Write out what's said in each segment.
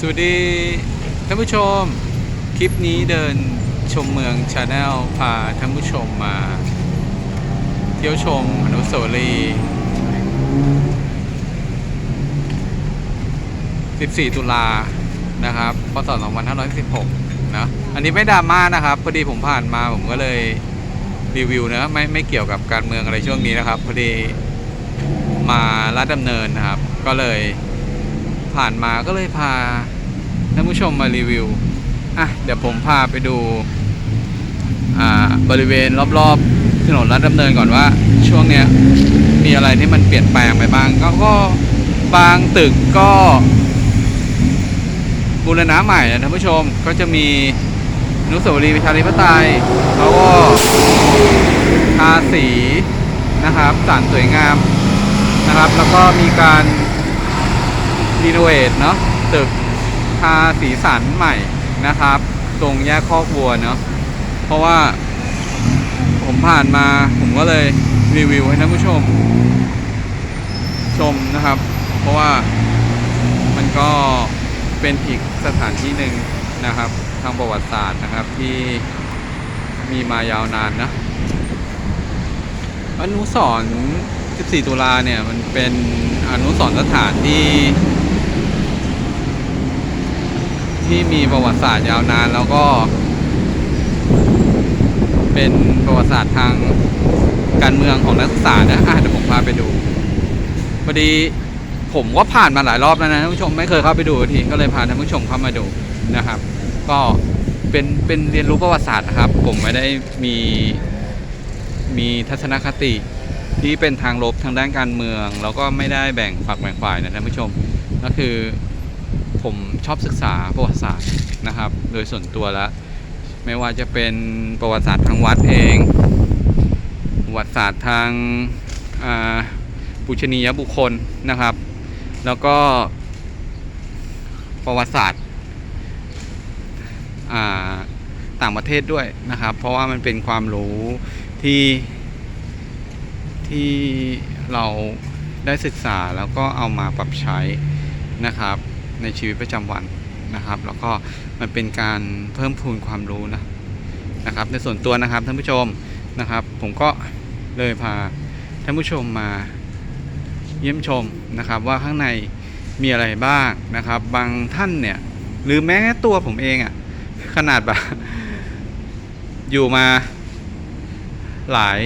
สวัสดีท่านผู้ชม คลิปนี้เดินชมเมืองชาแนลพาท่านผู้ชมมา เที่ยวชมอนุสาวรีย์14 ตุลานะครับพศ2516นะอันนี้ไม่ดราม่านะครับพอดีผมผ่านมาผมก็เลยรีวิวนะไม่ไม่เกี่ยวกับการเมืองอะไรช่วงนี้นะครับพอดีมาลาดดำเนินนะครับ ก็เลย ผ่านมาก็เลยพาท่านผู้ชมมารีวิว อะ เดี๋ยวผมพาไปดู อ่า บริเวณรอบๆถนนรัฐดำเนินก่อนว่า ช่วงเนี้ยมีอะไรที่มันเปลี่ยนแปลงไปบ้าง ก็ก็บางตึกก็บูรณะใหม่นะท่านผู้ชมก็จะมีนุสาวรีย์ประชาธิปไตยเขาก็ทาสีนะครับสารสวยงามนะครับ แล้วก็มีการ รีโนเวทเนาะตึกทาสีสันใหม่นะครับ ตรงแยกคอกวัวเนาะเพราะว่าผมผ่านมาผมก็เลยรีวิวให้ท่านผู้ชม ชมนะครับ เพราะว่ามันก็เป็นอีกสถานที่หนึ่งนะครับ ทางประวัติศาสตร์นะครับที่มีมายาวนานนะอนุสรณ์14 ตุลาเนี่ย มันเป็นอนุสรณ์สถานที่ ที่มีประวัติศาสตร์ยาวนาน แล้วก็ เป็นประวัติศาสตร์ทางการเมืองของนักศึกษานะอะเดี๋ยวผมพาไปดูพอดีผมก็ผ่านมาหลายรอบแล้วนะท่านผู้ชมไม่เคยเข้าไปดูทีก็เลยพาท่านผู้ชมเข้ามาดูนะครับ ก็เป็นเป็นเรียนรู้ประวัติศาสตร์นะครับ ผมไม่ได้มีมีทัศนคติที่เป็นทางลบทางด้านการเมือง แล้วก็ไม่ได้แบ่งฝักแบ่งฝ่ายนะท่านผู้ชม ก็คือ ชอบศึกษาประวัติศาสตร์นะครับ โดยส่วนตัวแล้วไม่ว่าจะเป็นประวัติศาสตร์ทางวัดเองประวัติศาสตร์ทางปุชนียบุคคลนะครับ แล้วก็ประวัติศาสตร์ต่างประเทศด้วยนะครับ เพราะว่ามันเป็นความรู้ที่ที่เราได้ศึกษาแล้วก็เอามาปรับใช้นะครับ ในชีวิตประจำวันนะครับ แล้วก็มันเป็นการเพิ่มพูนความรู้นะนะครับ ในส่วนตัวนะครับท่านผู้ชมนะครับ ผมก็เลยพาท่านผู้ชมมาเยี่ยมชมนะครับ ว่าข้างในมีอะไรบ้างนะครับ บางท่านเนี่ยหรือแม้ตัวผมเองอะ่ะขนาดแบบอยู่มาหลาย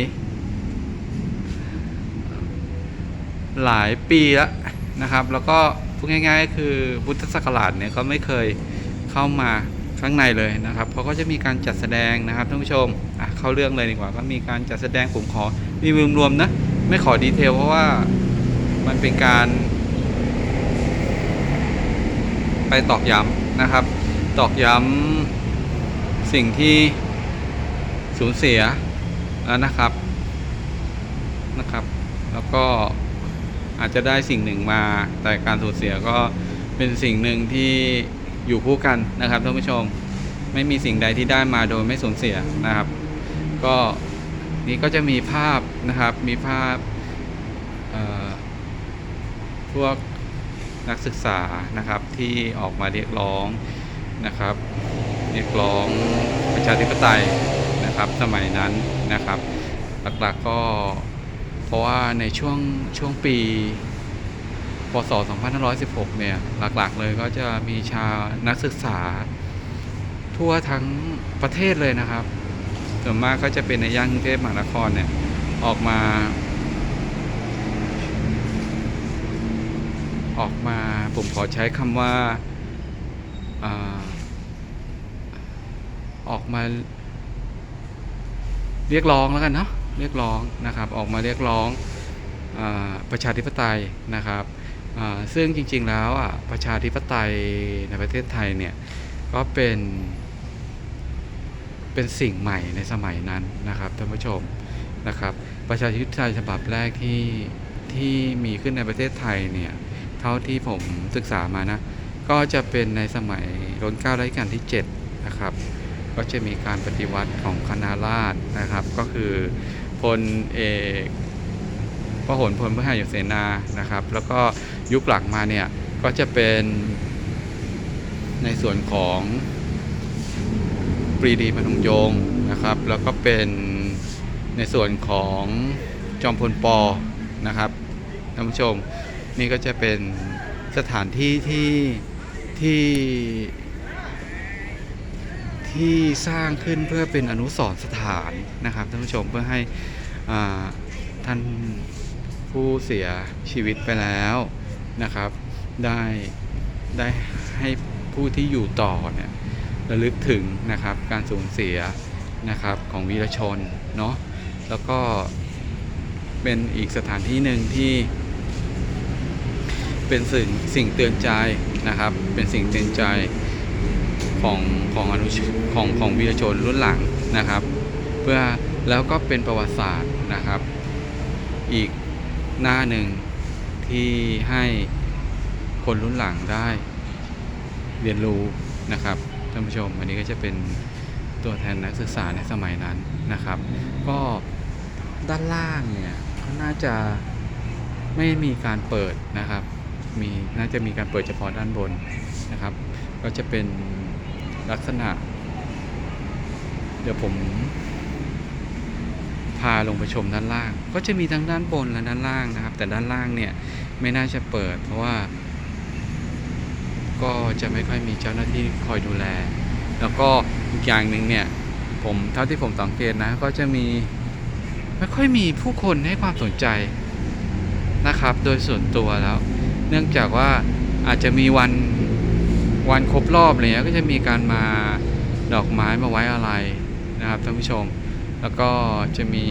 หลายปีแล้วนะครับ แล้วก็ พูดง่ายๆก็คือพุทธศักราชเนี่ยก็ไม่เคยเข้ามาข้างในเลยนะครับเพราก็จะมีการจัดแสดงนะครับท่านผู้ชมอะเข้าเรื่องเลยดีกว่าก็มีการจัดแสดงผมขอรีวิวรวมนะไม่ขอดีเทลเพราะว่ามันเป็นการไปตอกย้ำนะครับ ตอกย้ำสิ่งที่สูญเสียแล้วนะครับนะครับ แล้วก็ อาจจะได้สิ่งหนึ่งมา แต่การสูญเสียก็เป็นสิ่งหนึ่งที่อยู่คู่กันนะครับท่านผู้ชมไม่มีสิ่งใดที่ได้มาโดยไม่สูญเสียนะครับ ก็นี่ก็จะมีภาพนะครับมีภาพเอ่อพวกนักศึกษานะครับที่ออกมาเรียกร้องนะครับ เรียกร้องประชาธิปไตยนะครับสมัยนั้นนะครับ หลักๆก็ เพราะว่าในช่วงช่วงปีพศ 2516 เนี่ย หลักๆ เลยก็จะมีชาวนักศึกษา ทั่วทั้งประเทศเลยนะครับ ส่วนมากก็จะเป็นในย่านกรุงเทพมหานครเนี่ย ออกมา ออกมาผมขอใช้คำว่าอาออกมาเรียกร้องแล้วกันเนาะ เรียกร้องนะครับ ออกมาเรียกร้องอประชาธิปไตยนะครับซึ่งจริงๆแล้วอะประชาธิปไตยในประเทศไทยเนี่ยก็เป็นเป็นสิ่งใหม่ในสมัยนั้นนะครับท่านผู้ชมนะครับ ประชาธิปไตยฉบับแรกที่ที่มีขึ้นในประเทศไทยเนี่ยเท่าที่ผมศึกษามานะก็จะเป็นในสมัยรัชกาลรัชกาลที่ 7 นะครับ ก็จะมีการปฏิวัติของคณะราษฎรนะครับ ก็คือพลเอกพหลพลพระหยเสนานะครับ แล้วก็ยุคหลังมาเนี่ยก็จะเป็นในส่วนของปรีดีพนมยงค์นะครับ แล้วก็เป็นในส่วนของจอมพลปอนะครับท่านผู้ชมนี่ก็จะเป็นสถานที่ที่ที่ ที่สร้างขึ้นเพื่อเป็นอนุสรณ์สถานนะครับท่านผู้ชมเพื่อให้ท่านผู้เสียชีวิตไปแล้วนะครับ ได้ได้ให้ผู้ที่อยู่ต่อเนี่ยระลึกถึงนะครับการสูญเสียนะครับของวีรชนเนาะแล้วก็เป็นอีกสถานที่หนึ่งที่เป็นสิ่งสิ่งเตือนใจนะครับ เป็นสิ่งเตือนใจ ของของอนุชของของวีรชนรุ่นหลังนะครับ เพื่อแล้วก็เป็นประวัติศาสตร์นะครับ อีกหน้าหนึ่งที่ให้คนรุ่นหลังได้เรียนรู้นะครับท่านผู้ชมอันนี้ก็จะเป็นตัวแทนนักศึกษาในสมัยนั้นนะครับ ก็ด้านล่างเนี่ยก็น่าจะไม่มีการเปิดนะครับ มีน่าจะมีการเปิดเฉพาะด้านบนนะครับ ก็จะเป็น ลักษณะ เดี๋ยวผมพาลงไปชมด้านล่าง ก็จะมีทั้งด้านบนและด้านล่างนะครับ แต่ด้านล่างเนี่ยไม่น่าจะเปิด เพราะว่า ก็จะไม่ค่อยมีเจ้าหน้าที่คอยดูแล แล้วก็อีกอย่างหนึ่งเนี่ย ผมเท่าที่ผมสังเกตนะ ก็จะมีไม่ค่อยมีผู้คนให้ความสนใจนะครับ โดยส่วนตัวแล้ว เนื่องจากว่าอาจจะมีวัน วันครบรอบอะไรเงี้ยก็จะมีการมาดอกไม้มาไว้อะไรนะครับท่านผู้ชม แล้วก็จะมี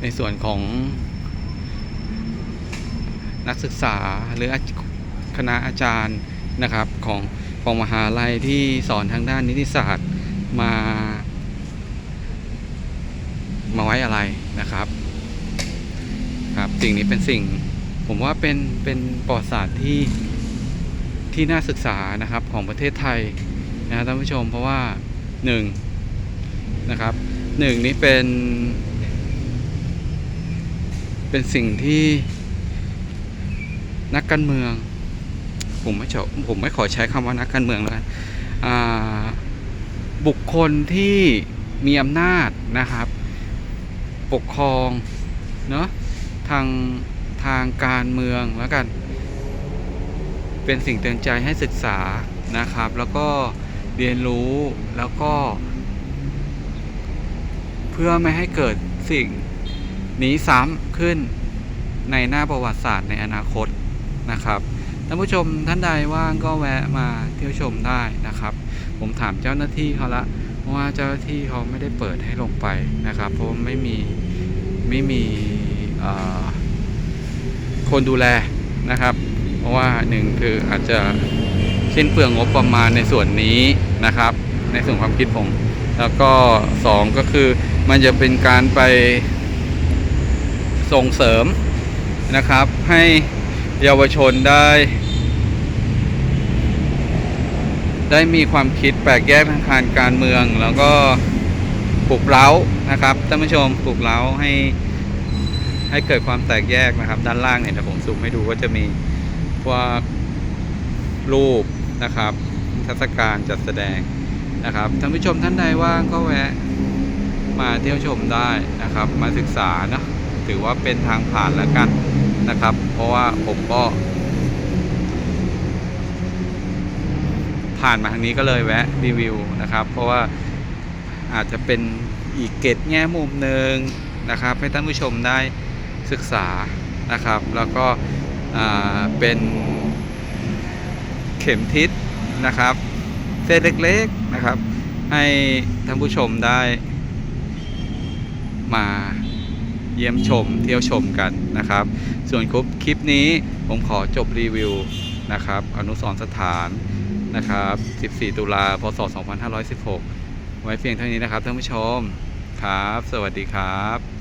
ในส่วนของนักศึกษาหรือคณะอาจารย์นะครับของของมหาลัยที่สอนทางด้านนิติศาสตร์มา มาไว้อะไรนะครับ ครับสิ่งนี้เป็นสิ่ง ผมว่าเป็นเป็นประวัติศาสตร์ที่ที่น่าศึกษานะครับของประเทศไทยนะท่านผู้ชมเพราะว่าหนึ่งนะครับหนึ่งนี้เป็น เป็นสิ่งที่นักการเมือง ผมไม่ชอผมไม่ขอใช้คำว่านักการเมืองแล้วกันบุคคลที่มีอำนาจนะครับ ปกครองเนาะทาง ทางการเมืองแล้วกัน เป็นสิ่งเตือนใจให้ศึกษานะครับ แล้วก็เรียนรู้แล้วก็ เพื่อไม่ให้เกิดสิ่งนี้ซ้ำขึ้นในหน้าประวัติศาสตร์ในอนาคตนะครับท่านผู้ชมท่านใดว่างก็แวะมาเที่ยวชมได้นะครับ ผมถามเจ้าหน้าที่เขาละว่าเจ้าหน้าที่เขาไม่ได้เปิดให้ลงไปนะครับ เพราะไม่มีไม่มีเอ่อ คนดูแลนะครับ เพราะว่าหนึ่งคืออาจจะสิ้นเปลืองงบประมาณในส่วนนี้นะครับ ในส่วนความคิดผม แล้วก็สองก็คือมันจะเป็นการไปส่งเสริมนะครับ ให้เยาวชนได้ ได้มีความคิดแปลกแยกทางการการเมือง แล้วก็ปลุกเร้านะครับท่านผู้ชมปลุกเร้าให้ ให้เกิดความแตกแยกนะครับ ด้านล่างเนี่ยเดี๋ยวผมซูมให้ดูก็จะมีพวกรูปนะครับทรรศการจัดแสดงนะครับท่านผู้ชมท่านใดว่างก็แวะมาเที่ยวชมได้นะครับ มาศึกษาเนะถือว่าเป็นทางผ่านแล้วกันนะครับ เพราะว่าผมก็ ผ่านมาทางนี้ก็เลยแวะรีวิวนะครับ เพราะว่าอาจจะเป็นอีกเกตแง่มุมหนึ่งนะครับ ให้ท่านผู้ชมได้ ศึกษานะครับ แล้วก็เป็นเข็มทิศนะครับ เส้นเล็กๆนะครับ ให้ท่านผู้ชมได้มาเยี่ยมชมเที่ยวชมกันนะครับ ส่วนคลิปนี้ผมขอจบรีวิวนะครับ อนุสรสถานนะครับ 14 ตุลา พศ 2516 ไว้เพียงเท่านี้นะครับท่านผู้ชม ครับ สวัสดีครับ